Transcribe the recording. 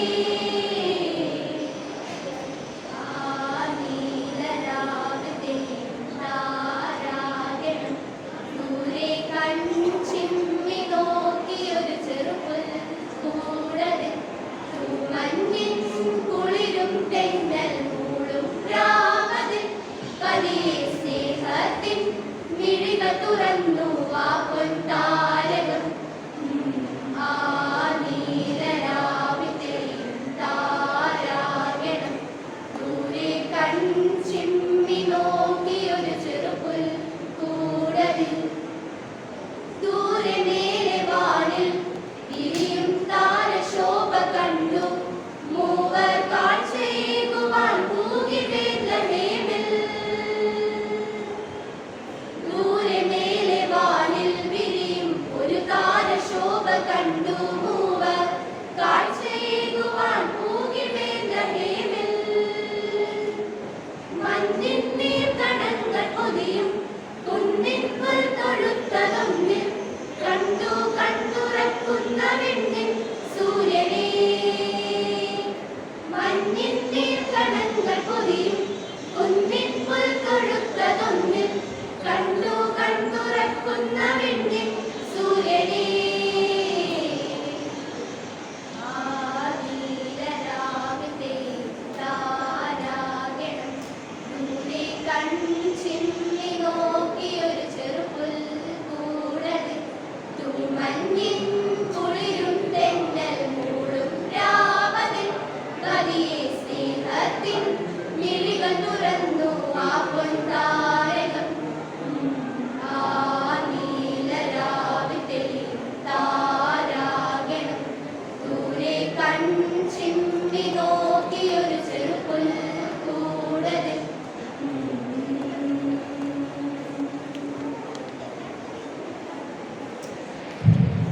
Thank you. കണ്ണു കണ്ടുറക്കുന്ന വെണ്ണി സൂര്യനെ